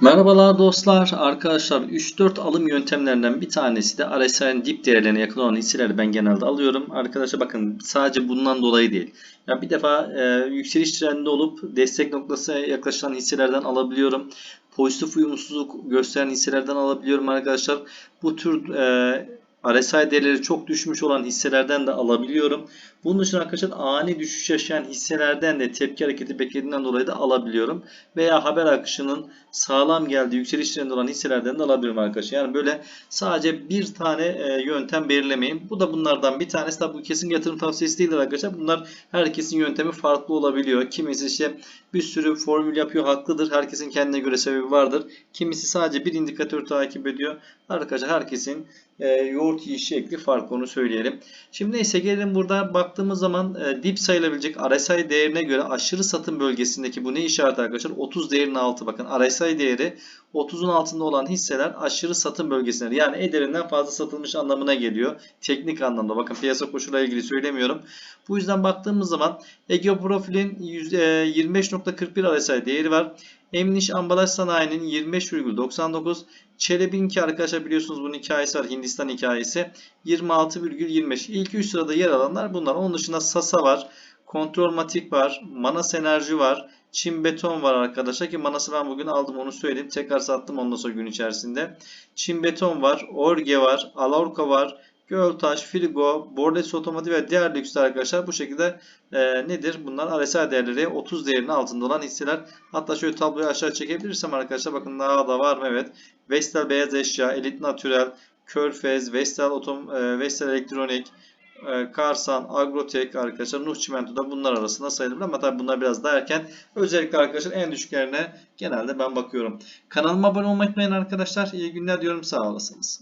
Merhabalar dostlar. Arkadaşlar 3-4 alım yöntemlerinden bir tanesi de RSI'nin dip değerlerine yakın olan hisseleri ben genelde alıyorum. Arkadaşlar bakın sadece bundan dolayı değil. Ya bir defa e, yükseliş trendinde olup destek noktasına yaklaşan hisselerden alabiliyorum. Pozitif uyumsuzluk gösteren hisselerden alabiliyorum arkadaşlar. Bu tür e, RSI değerleri çok düşmüş olan hisselerden de alabiliyorum. Bunun dışında arkadaşlar ani düşüş yaşayan hisselerden de tepki hareketi beklediğinden dolayı da alabiliyorum. Veya haber akışının sağlam geldiği yükseliş trendi olan hisselerden de alabiliyorum arkadaşlar. Yani böyle sadece bir tane e, yöntem belirlemeyin. Bu da bunlardan bir tanesi. Tabi bu kesin yatırım tavsiyesi değildir arkadaşlar. Bunlar herkesin yöntemi farklı olabiliyor. Kimisi işte bir sürü formül yapıyor haklıdır. Herkesin kendine göre sebebi vardır. Kimisi sadece bir indikatör takip ediyor. Arkadaşlar herkesin e, yoğurt yiyiş şekli farklı onu söyleyelim. Şimdi neyse gelelim burada baktığımız zaman e, dip sayılabilecek RSI değerine göre aşırı satım bölgesindeki bu ne işaret arkadaşlar? 30 değerinin altı bakın RSI değeri 30'un altında olan hisseler aşırı satım bölgesinde yani ederinden fazla satılmış anlamına geliyor. Teknik anlamda bakın piyasa koşuluyla ilgili söylemiyorum. Bu yüzden baktığımız zaman Ege Profil'in yüz- e, 25.41 RSI değeri var. Emniş Ambalaj Sanayi'nin 25,99 Çelebi'nki arkadaşlar biliyorsunuz bunun hikayesi var. Hindistan hikayesi. 26,25. İlk 3 sırada yer alanlar bunlar. Onun dışında Sasa var. Kontrolmatik var. Manas Enerji var. Çin Beton var arkadaşlar ki Manas'ı ben bugün aldım onu söyleyeyim. Tekrar sattım ondan sonra gün içerisinde. Çin Beton var. Orge var. Alaurka var. Göltaş, Frigo, Bordeaux Otomotiv ve diğer lüksler arkadaşlar bu şekilde e, nedir? Bunlar RSI değerleri 30 değerinin altında olan hisseler. Hatta şöyle tabloyu aşağı çekebilirsem arkadaşlar bakın daha da var mı? Evet. Vestel Beyaz Eşya, Elit Natürel, Körfez, Vestel, Otom, e, Vestel Elektronik, e, Karsan, Agrotek arkadaşlar, Nuh Çimento da bunlar arasında sayılır ama tabi bunlar biraz daha erken. Özellikle arkadaşlar en düşüklerine genelde ben bakıyorum. Kanalıma abone olmayı unutmayın arkadaşlar. İyi günler diyorum. Sağ olasınız.